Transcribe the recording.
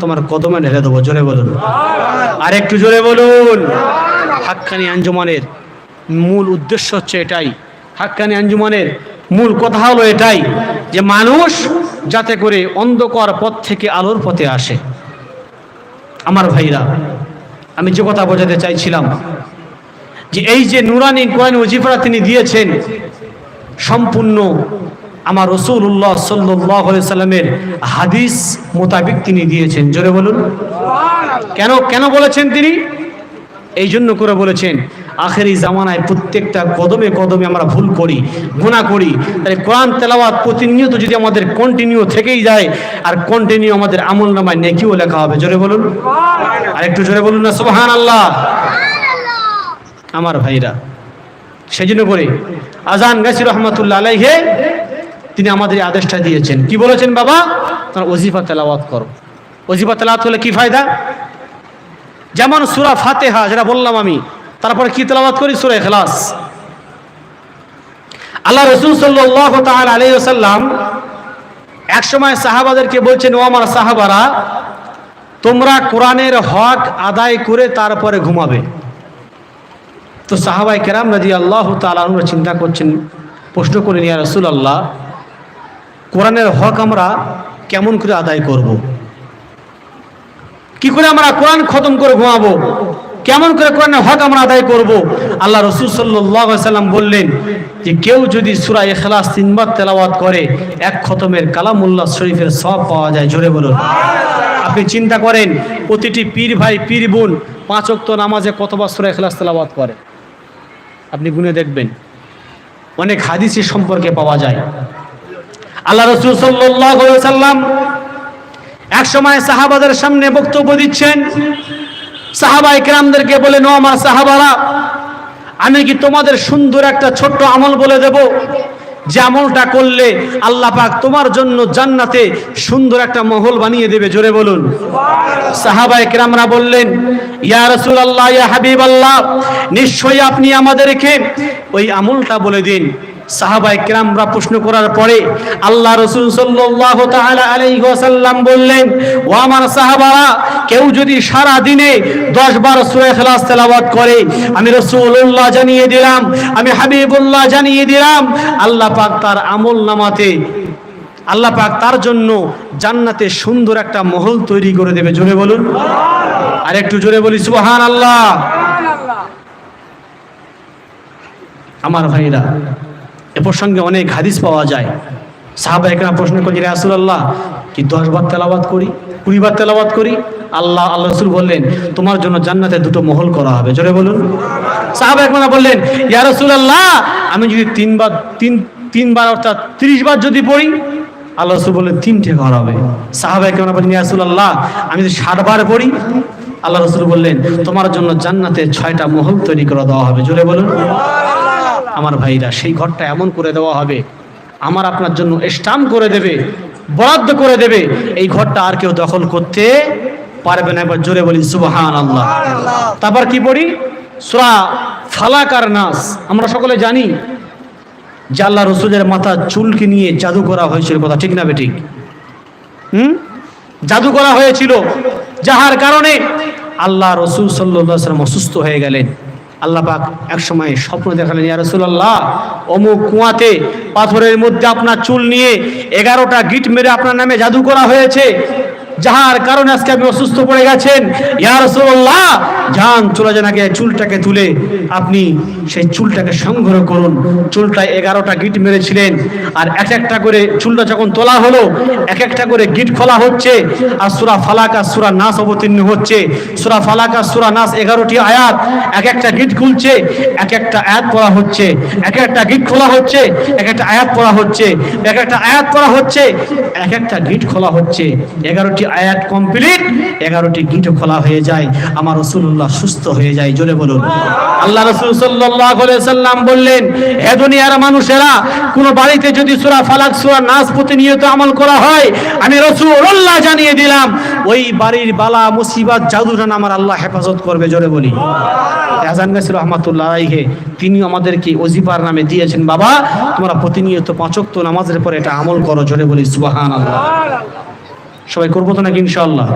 তোমার কদমে ঢেলে দেবো, জোরে বলুন। আর একটু জোরে বলুন। হাক্কানি আঞ্জুমানের মূল উদ্দেশ্য হচ্ছে এটাই। হাক্কানি আঞ্জুমানের মূল কথা হলো এটাই যে মানুষ যাতে করে অন্ধকার পথ থেকে আলোর পথে আসে। আমার ভাইরা, আমি যে কথা বোঝাতে চাইছিলাম যে এই যে নুরানি কোরআন ওজিফারা তিনি দিয়েছেন সম্পূর্ণ আমার রসুল্লাহ সাল্লাহ সাল্লামের হাদিস মোতাবিক তিনি দিয়েছেন। জোরে বলুন। কেন কেন বলেছেন তিনি? এই জন্য করে বলেছেন, আখেরি জামানায় প্রত্যেকটা কদমে কদমে আমরা ভুল করি গুণা করি। তাই কোরআন তেলাওয়াত প্রতিনিয়ত যদি আমাদের কন্টিনিউ থেকেই যায়, আর কন্টিনিউ আমাদের আমল নামায় নেকিও লেখা হবে। জোরে বলুন। আর একটু জোরে বলুন না সুবহান আল্লাহ আমার ভাইরা সেই জন্য করে আজান গাছি রহমতুল্লাহ আলাইহে তিনি আমাদের আদেশটা দিয়েছেন। কি বলেছেন বাবা? তার ওজিফা তেলাওয়াত করো। ওজিফা তেলাওয়াত হলে কি ফায়দা? যেমন সুরা ফাতেহা, যেটা বললাম আমি, তারপরে কি তেলাওয়াত করি? সুরা এখলাস আল্লাহ রসুল সাল্লাহ তাল আলী সাল্লাম এক সময় সাহাবাদেরকে বলছেন, ও আমার সাহাবারা, তোমরা কোরআনের হক আদায় করে তারপরে ঘুমাবে। তো সাহাবাই কেরাম রাজি আল্লাহ তালুরা চিন্তা করছেন, প্রশ্ন করে নিয়ে রসুল আল্লাহ কোরআনের হক আমরা কেমন করে আদায় করব। কি করে আমরা কোরআন খতম করে ঘুমাবো? কেমন করে কোরআনের হক আমরা আদায় করব। আল্লাহ রসুল সাল্লাম বললেন যে, কেউ যদি সুরা এখলাস তিনবার তেলাওয়াত করে, এক খতমের কালামুল্লাহ শরীফের সব পাওয়া যায়। জোরে বলুন। আপনি চিন্তা করেন, প্রতিটি পীর ভাই, পীর বোন পাঁচ অক্ত নামাজে কতবার সুরা এখলাস তেলাওয়াত করে? আপনি গুনে দেখবেন। অনেক হাদিসের সম্পর্কে পাওয়া যায়। আল্লাহ রসুল সাল্লাম এক সময় সাহাবাদের সামনে বক্তব্য দিচ্ছেন। সাহাবাই কেরামদেরকে বলে, নো আমার সাহাবারা, আমি কি তোমাদের সুন্দর একটা ছোট্ট আমল বলে দেব? যে আমলটা করলে আল্লাহ পাক তোমার জন্য জান্নাতে সুন্দর একটা মহল বানিয়ে দেবে। জোরে বলুন। সাহাবাই কেরামরা বললেন, ইয়া রসুল আল্লাহ ইয়া হাবিব আল্লাহ নিশ্চয়ই আপনি আমাদেরকে ওই আমলটা বলে দিন। সাহাবাই কেরামরা প্রশ্ন করার পরে আল্লাহ রসুল সাল্লাহ আলাইসাল্লাম বললেন, ও আমার সাহাবারা, কেউ যদি সারা দিনে দশ বার সুরে খেলাস তেলাবাদ করে, আমি রসুল্লাহ জানিয়ে দিলাম, আমি হাবিবুল্লাহ জানিয়ে দিলাম, আল্লাহ পাক তার আমল নামাতে, আল্লাহ পাক তার জন্য জান্নাতে সুন্দর একটা মহল তৈরি করে দেবে। জোরে বলুন। আর একটু জোরে বলি সুবহান আল্লাহ আমার ভাইরা এ প্রসঙ্গে অনেক হাদিস পাওয়া যায়। সাহাবা একরা প্রশ্ন করছি রাসুল্লাহ কি দশ বার তেলাবাদ করি? কুড়ি বার তেলাবাদ করি? আল্লাহ আল্লাহ রসুল বললেন, তোমার জন্য জান্নাতে দুটো মহল করা হবে। জোরে বলুন। সাহাবা একমানা বললেন, ইয়া রসুল্লাহ আমি যদি তিনবার তিন তিনবার অর্থাৎ তিরিশ বার যদি পড়ি, আল্লাহ রসুল বললেন, তিনটে ঘর হবে। সাহাবা একমানা বললেন, ইয়া রসুল্লাহ আমি যদি ষাট বার পড়ি, আল্লাহ রসুল বললেন, তোমার জন্য জান্নাতে ছয়টা মহল তৈরি করে দেওয়া হবে। জোরে বলুন। আমার ভাইরা, সেই ঘরটা এমন করে দেওয়া হবে। আমার আপনার জন্য স্টাম্প করে দেবে, বরাদ্দ করে দেবে। এই ঘরটা আর কেউ দখল করতে পারবে না। এবার জোরে বলি সুবাহান আল্লাহ তারপর কি পড়ি? সুরা ফালাকার নাস। আমরা সকলে জানি যে আল্লাহ রসুলের মাথা চুলকে নিয়ে জাদু করা হয়েছিল। কথা ঠিক না বেঠিক? হুম? জাদু করা হয়েছিল। যাহার কারণে আল্লাহ রসুল সাল্লাম অসুস্থ হয়ে গেলেন। আল্লাহ পাক এক সময় স্বপ্ন দেখালেন, ইয়া রাসূলুল্লাহ, অমুক কুয়াতে পাথরের মধ্যে আপনার চুল নিয়ে এগারোটা গিট মেরে আপনার নামে জাদু করা হয়েছে। যাহার কারণে আজকে আপনি অসুস্থ পড়ে গেছেন, ইয়া রাসূলুল্লাহ, যান, চলে যান আগে চুলটাকে তুলে আপনি সেই চুলটাকে সংগ্রহ করুন। চুলটায় এগারোটা গিট মেরেছিলেন, আর এক একটা করে চুলটা যখন তোলা হলো, এক একটা করে গিট খোলা হচ্ছে, আর সুরা ফালাক সুরা নাস অবতীর্ণ হচ্ছে। সুরা ফালাক সুরা নাস এগারোটি আয়াত, এক একটা গিট খুলছে, এক একটা আয়াত পড়া হচ্ছে, এক একটা গিট খোলা হচ্ছে, এক একটা আয়াত পড়া হচ্ছে, এক একটা আয়াত পড়া হচ্ছে, এক একটা গিট খোলা হচ্ছে। এগারোটি আয়াত কমপ্লিট এগারোটি গিট খোলা হয়ে যায়, আমার রসুল্লাহ সুস্থ হয়ে যায়, জোরে বলুন। আল্লাহ রসুল সাল্লাম বললেন হে দুনিয়ার মানুষেরা, কোন বাড়িতে যদি সুরা ফালাক, সুরা নাচ প্রতিনিয়ত আমল করা হয়, আমি রসুল্লাহ জানিয়ে দিলাম, ওই বাড়ির বালা, মুসিবাত জাদুরান আমার আল্লাহ হেফাজত করবে, জোরে বলি। তিনি আমাদেরকে অজিপার নামে দিয়েছেন, বাবা, তোমরা প্রতিনিয়ত পাঁচক্ত নামাজের পরে এটা আমল করো, জোরে বলি সুবাহান আল্লাহ সবাই করব তো নাকি ইনশাআল্লাহ?